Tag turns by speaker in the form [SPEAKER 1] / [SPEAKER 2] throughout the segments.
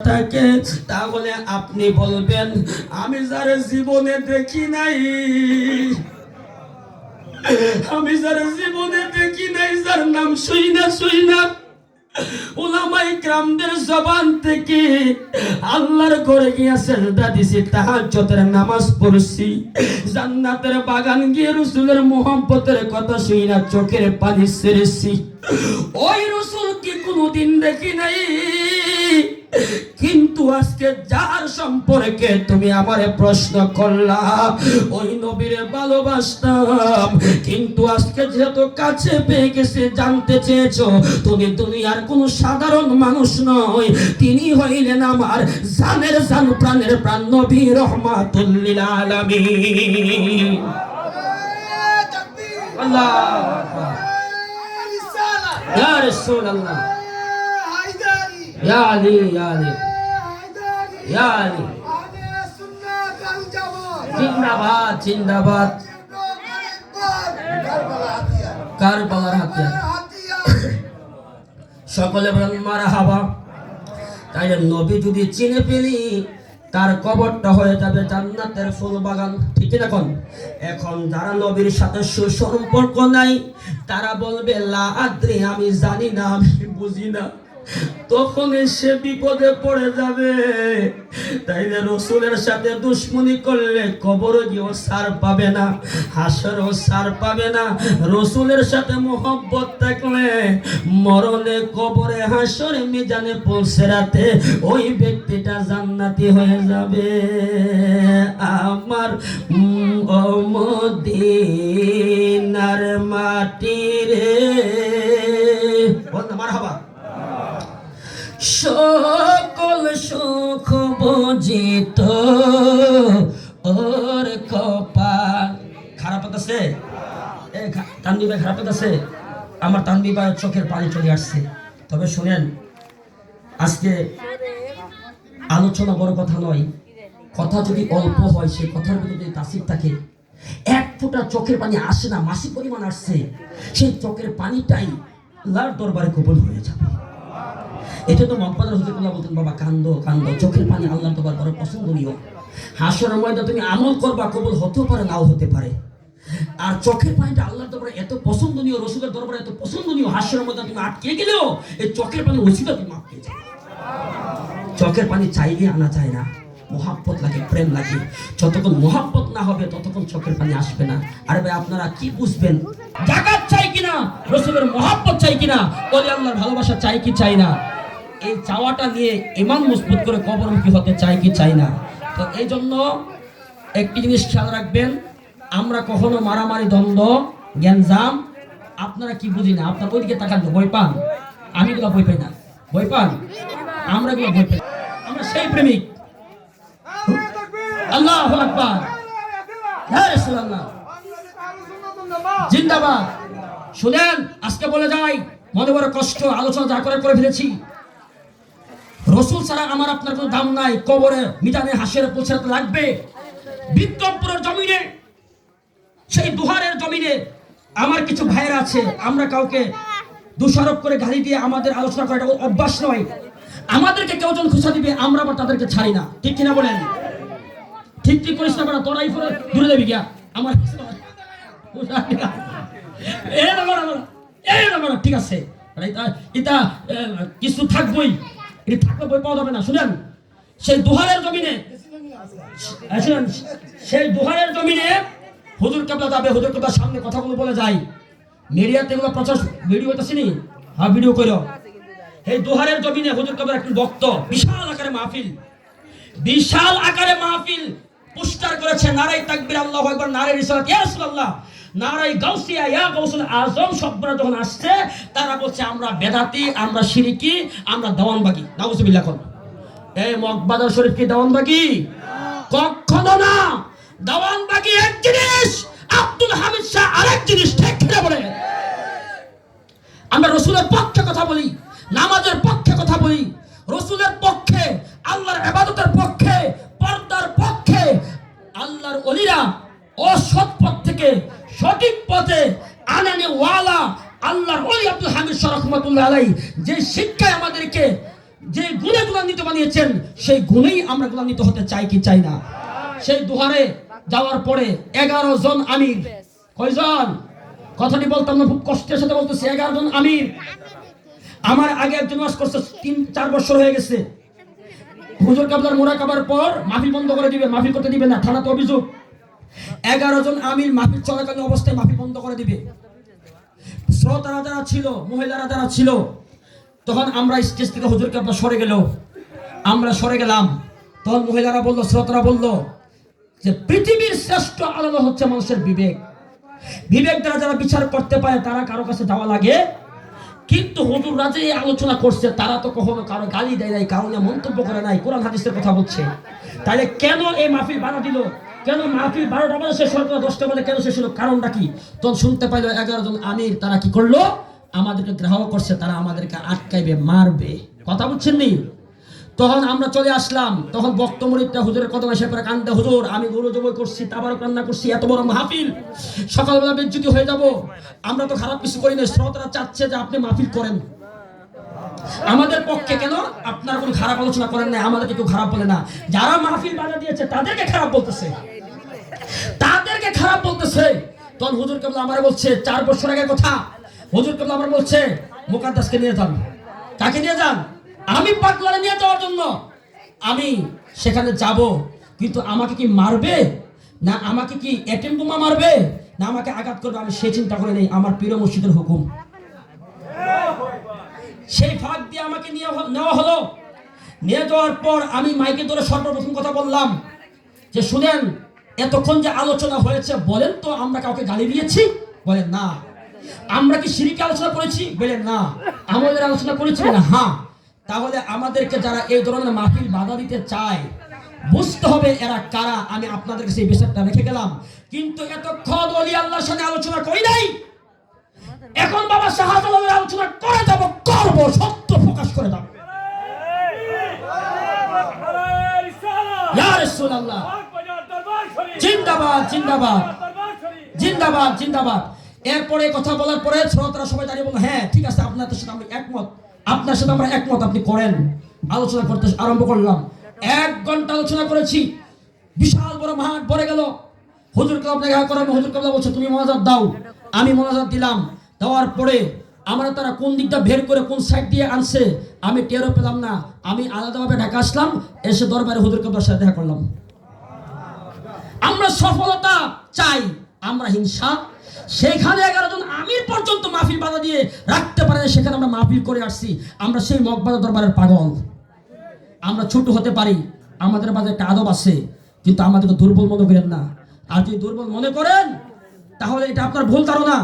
[SPEAKER 1] থাকে, তাহলে আপনি বলবেন, আমি যার জীবনে দেখি নাই, আমি যার জীবনে দেখি নাই, যার নাম শুই না শুই না। ওলামাই গ্রামদের জবান থেকে আল্লাহর ঘরে গিয়া সেজদা নামাজ পড়ছি। জান্নাতের বাগান গিয়ে রসুলের মোহাম্মতের কথা শুই না, চোখের পানি ছেড়েছি ওই রসুল কি কোনোদিন দেখি নাই? কিন্তু আজকে যার সম্পর্কে তুমি আমারে প্রশ্ন করলা ওই নবীরে ভালোবাসতাম। কিন্তু আজকে যেহেতু কাছে পেয়ে গেছে জানতে চেয়েছো তুমি দুনিয়ার কোন সাধারণ মানুষ নয়। তিনি হইলেন আমার জানের জান প্রাণের প্রাণ নবী রহমাতুল্লিল আলামিন। আল্লাহ। ইয়া রাসূলুল্লাহ। ইয়া আলী ইয়া আলী। জিন্দাবাদ জিন্দাবাদ। কারবালার হাতিয়ার। সকলে মারা হাবা। তাই নবী যদি চিনে পেলি তার কবরটা হয়ে যাবে জান্নাতের ফুল বাগান। ঠিক এখন এখন যারা নবীর সাথে সুসম্পর্ক নাই, তারা বলবে, লা আমি জানি না, আমি বুঝি না। তখন সে বিপদে পড়ে যাবে। তাইলে রসুলের সাথে দুশ্মনী করলে কবর গিয়েও সার পাবে না, হাসরও সার পাবে না। রসুলের সাথে মোহব্বত থাকলে মরণে কবরে হাসরে মিজানে পৌঁছে রাতে ওই ব্যক্তিটা জান্নাতি হয়ে যাবে। আমার সকল সুখ বুঝিত। ওর কপাল। খারাপ আছে তানবি ভাই খারাপ আছে আমার তানবি ভাই চোখের পানি চলে আসছে। তবে শুনেন আজকে আলোচনা বড় কথা নয়। কথা যদি অল্প হয় সেই কথার ভিতরে যদি তাসির থাকে এক ফোঁটা চোখের পানি আসে না মাসি পরিমাণ আসছে। সেই চোখের পানিটাই লার দরবারে কবল হয়ে যাবে। এটা তো মকবাদার হুজুরুল্লাহ বলতেন, বাবা, কান্দ কান্দ, চোখের পানি আল্লাহ তোমার বড় পছন্দনীয় হাসর ময়দা তুমি আমল করবা, কবুল হতেও পারে, নাও হতে পারে। আর চোখের পানিটা আল্লাহর দরবারে এত পছন্দনীয়, রসুলের দরবারে এত পছন্দনীয় হাস্যের মধ্যে তুমি আটকে গেলেও এই চোখের পানি ওসিলা তুমি আটকে যাবে। চোখের পানি চাইলে আনা যায় না। মোহাব্বত লাগে, প্রেম লাগে। যতক্ষণ মোহাব্বত না হবে, ততক্ষণ চোখের পানি আসবে না। আরে ভাই, আপনারা কি বুঝবেন? জাকাত চাই কিনা? রসুলের মোহাব্বত চাই কিনা? ওলি আল্লাহর ভালোবাসা চাই কি চাই না? এই চাওয়াটা নিয়ে ইমান মজবুত করে কবরমুখী হতে চাই কি চাই না? তো এই জন্য একটি জিনিস খেয়াল রাখবেন, আমরা কখনো মারামারি, দ্বন্দ্ব, গ্যাঞ্জাম, আপনারা কি বুঝি না? আপনার ওইদিকে তাকান বই পান। আমি গুলো বই পাই না। বই পান? আমরা গুলো বই পাই আমরা সেই প্রেমিক। আল্লাহ আকবার। জিন্দাবাদ। শুনেন, আজকে বলে যাই, মনে বড় কষ্ট, আলোচনা যা করে করে ফেলেছি। রসুল ছাড়া আমার আপনার কোনো দাম নাই, কবরে, মিটানে হাসির পৌঁছাতে লাগবে। বিক্রমপুরের জমিনে, সেই দুহারের জমিনে আমার কিছু ভাইয়ের আছে, আমরা কাউকে দোষারোপ করে গালি দিয়ে আমাদের আলোচনা করা এটা অভ্যাস নয়। আমাদেরকে কেউ যখন খুশা দিবে, আমরা আবার তাদেরকে ছাড়ি না। ঠিক কিনা বলেন? ঠিক ঠিক করিস না বেটা? তোরাই ফোরে দূরে যাবি গিয়া। আমার ঠিক আছে। এটা কিছু থাকবই। এটা থাকলে বই পাওয়া যাবে না। শুনেন সেই দুহারের জমিনে হ্যাঁ, শুনেন সেই দুহারের জমিনে হুজুর কেবলা যাবে হুজুর কেবলার সামনে কথাগুলো বলে যাই মিডিয়াতে এগুলো প্রচার ভিডিও হইতেছি হ্যাঁ ভিডিও করো এই দুহারের জমিনে হুজুর কেবলার একজন বক্ত বিশাল আকারে মাহফিল। বিশাল আকারে মাহফিল পুস্টার করেছে নারাই তাকবীর আল্লাহু আকবার নারাই রিসালাত। ইয়া রাসূলুল্লাহ নারাই গাউসিয়া আজম যখন আসছে, তারা বলছে, আমরা বেদাতি, আমরা শিরিকি আমরা দেওয়ানবাগি। শরীফ কি দেওয়ানবাগি? কখনো না। দেওয়ানবাগি এক জিনিস, আব্দুল হামিদ শাহ আরেক জিনিস, ঠিক বলে আমরা রসুলের পক্ষে কথা বলি, নামাজের পক্ষে কথা বলি, রসুলের পক্ষে, আল্লাহর এবাদতের পক্ষে, পর্দার পক্ষে, আল্লাহর অলিরা অসৎ পথ থেকে সঠিক পথে আনানে ওয়ালা আল্লাহর ওলি আব্দুল হামিদ শাহ রহমাতুল্লাহ আলাই যে শিক্ষায় আমাদেরকে যে গুণাগুলো গুণান্বিত বানিয়েছেন, সেই গুণেই আমরা গুণান্বিত হতে চাই কি চাই না। সেই দুহারে যাওয়ার পরে এগারো জন আমির। কয়জন? কথাটি বলতাম না, খুব কষ্টের সাথে বলতেছি, এগারো জন আমির। আমার আগে একজন ওয়াজ করছে, তিন, চার বছর হয়ে গেছে। হুজুর কাবলার মোড়া কাবার পর মাফি বন্ধ করে দিবে মাফি করতে দিবে না, থানাতে অভিযোগ। এগারো জন আমির মাহফিল চলাকালীন অবস্থায় মাহফিল বন্ধ করে দিবে। শ্রোতারা যারা ছিল, মহিলারা যারা ছিল, তখন আমরা স্টেজ থেকে হুজুর কাবলা সরে গেল আমরা সরে গেলাম। তখন মহিলারা বলল, শ্রোতারা বলল যে পৃথিবীর শ্রেষ্ঠ আলাদা হচ্ছে মানুষের বিবেক। বিবেক দ্বারা যারা বিচার করতে পারে, তারা কারও কাছে যাওয়া লাগে। কিন্তু হুজুররা যে আলোচনা করছে, তারা তো কখনো কারও গালি দেয় নাই, কারও মন্তব্য করে নাই, কোরআন হাদিসের কথা বলছে। তাহলে কেন এই মাহফিল বাধা দিল? কেন মাহফিল বারোটা বাজে, শেষ হলো দশটা বাজে, কেন শেষ হলো? কারণটা কি? তখন শুনতে পাইলো এগারো জন আমির, তারা কি করল? আমাদেরকে গ্রাহক করছে, তারা আমাদেরকে আটকাইবে, মারবে। কথা বুঝছেন নি? তখন আমরা চলে আসলাম, তখন বক্তমরিদটা হুজুরের কদম এসে পরে কান্দে, হুজুর, আমি গরু জবই করছি, তাবারক কান্না করছি, এত বড় মাহফিল, সকালবেলা বেজ্জুতি হয়ে যাব। আমরা তো খারাপ কিছু করি না শ্রোতারা চাচ্ছে যে আপনি মাহফিল করেন। আমাদের পক্ষে কেন আপনার কোনো খারাপ আলোচনা করেন না আমাদেরকে কেউ খারাপ বলে না। যারা মাহফিল বাধা দিয়েছে, তাদেরকে খারাপ বলতেছে। তাদেরকে খারাপ বলতেছে। তখন হুজুর কেবল আমার বলছে, চার বছর আগের কথা। হুজুর কেবল আমার বলছে, মুকাদ্দাসকে নিয়ে যান। কাকে নিয়ে যান? আমি পাগলারে নিয়ে যাওয়ার জন্য। আমি সেখানে যাব, কিন্তু আমাকে কি মারবে? না আমাকে কি এটেম বোমা মারবে? না আমাকে আঘাত করবে? আমি সে চিন্তা করে নেই। আমার প্রিয় মসজিদের হুকুম। সেই ফাঁক দিয়ে আমাকে নিয়ে নেওয়া হলো। নিয়ে যাওয়ার পর আমি মাইকে ধরে সর্বপ্রথম কথা বললাম যে, শুনেন, এতক্ষণ যে আলোচনা হয়েছে, বলেন তো আমরা কাউকে গালি দিয়েছি? বলেন, না। আমরা কি সিঁড়িকে আলোচনা করেছি? বলেন, না। আমাদের আলোচনা করেছি? বলে হ্যাঁ। তাহলে আমাদেরকে যারা এই ধরনের মাহফিল বাধা দিতে চায়, বুঝতে হবে এরা কারা। আমি আপনাদেরকে সেই বিষয়টা রেখে গেলাম। কিন্তু এতক্ষণ অলি আল্লাহর সাথে আলোচনা করি নাই। এখন বাবা শাহজালালের আলোচনা করে যাব করব সত্য প্রকাশ করে যাব জিন্দাবাদ জিন্দাবাদ। জিন্দাবাদ জিন্দাবাদ। এরপরে কথা বলার পরে শ্রোতারা সবাই দাঁড়িয়ে বলল হ্যাঁ ঠিক আছে, আপনাদের সাথে আমরা একমত। আপনার সাথে আমরা একমত, আপনি করেন। আলোচনা করতে আরম্ভ করলাম। এক ঘণ্টা আলোচনা করেছি। বিশাল বড় মাঠ ভরে গেল। হুজুর কাবলা দেখা হুজুর কাবলা বলছে, তুমি মনাজাত দাও। আমি মনাজাত দিলাম। দেওয়ার পরে আমরা তারা কোন দিকটা বের করে কোন সাইড দিয়ে আনছে, আমি টেরও পেলাম না। আমি আলাদাভাবে ঢাকা আসলাম, এসে দরবারে হুজুর কাবলার সাথে দেখা করলাম। আমরা সফলতা চাই, আমরা হিংসা। সেখানে এগারো জন আমির পর্যন্ত মাহফিল বাধা দিয়ে রাখতে পারে সেখানে আমরা মাহফিল করে আসছি। আমরা সেই মগবাজার দরবারের পাগল। আমরা ছোট হতে পারি, আমাদের মাঝে একটা আদব আছে, কিন্তু আমাদেরকে দুর্বল মনে করেন না। আর যদি দুর্বল মনে করেন, তাহলে এটা আপনার ভুল ধারণা।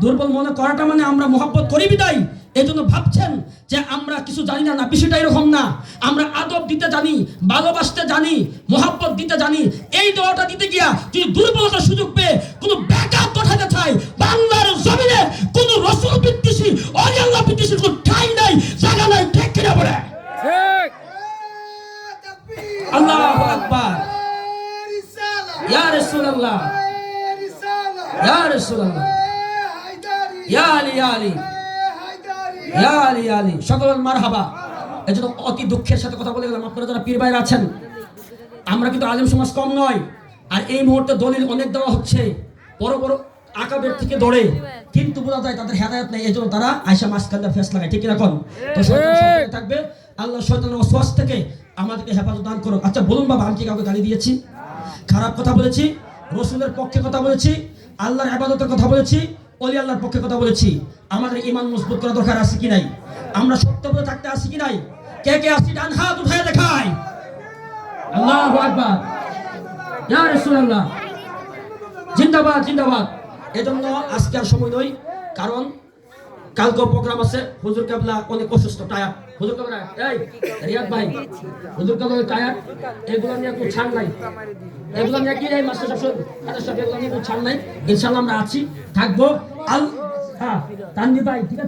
[SPEAKER 1] দুর্বল মনে করাটা মানে আমরা মহাব্বত করি বিদায়। এই জন্য ভাবছেন যে আমরা কিছু জানি না না বিষয়টা এরকম না। আমরা আদব দিতে জানি ভালোবাসতে জানি মহাব্বত দিতে জানি। এই দোয়াটা দিতে গিয়া যদি দুর্বলতার সুযোগ পেয়ে কোনো ব্যাকআপ পাঠাতে চাই বাংলার জমিনে কোনো রসুল বিদ্বেষী অরিয়াল্লাহ বিদ্বেষী কোনো ঠাই নাই জায়গা নাই ঠিক কিনা বলে। আল্লাহ আকবার। ইয়া রাসূলুল্লাহ। ইয়া রাসূলুল্লাহ। ইয়া ইয়া অতি দুঃখের সাথে কথা বলে গেলাম। আপনারা পীর আছেন, আমরা কিন্তু আলেম সমাজ কম নয়। আর এই মুহূর্তে দলিল অনেক দেওয়া হচ্ছে। বড় বড় আকাবের থেকে দৌড়ে। কিন্তু বোঝা যায় তাদের হেদায়ত নেই। এজন্য তারা আয়সা মাসকান্দা ফেস লাগায়। ঠিক রাখুন। তো থাকবে। আল্লাহ শয়তানের ওয়াসওয়াস থেকে আমাদেরকে হেফাজত দান করুন। আচ্ছা বলুন বাবা, আমি কি কাউকে গালি দিয়েছি? খারাপ কথা বলেছি? রসুলের পক্ষে কথা বলেছি? আল্লাহর আবাদতের কথা বলেছি? অলি আল্লাহর পক্ষে কথা বলেছি। আমাদের ইমান মজবুত করা দরকার আছে কি নাই? আমরা সত্য বলে থাকতে আছি কি নাই? কে কে আসি ডান হাত উঠায় দেখায় আল্লাহ আকবার। ইয়া রাসূলুল্লাহ। জিন্দাবাদ জিন্দাবাদ। এজন্য আজকে আর সময় নয়, কারণ কালকে প্রোগ্রাম আছে, হুজুর কাবলা অনেক অসুস্থ টায়ার হুজুর কাবলা, এই, রিয়াদ ভাই, হুজুর কাবলা টায়ার এগুলো নিয়ে কোনো ছাড় নাই। এগুলো নিয়ে কি নাই মাস্টার সাহেব এগুলো নিয়ে কোনো ছাড় নাই। ইনশাআল্লাহ আমরা আছি, থাকব। আল হ্যাঁ তানভি ভাই, ঠিক আছে?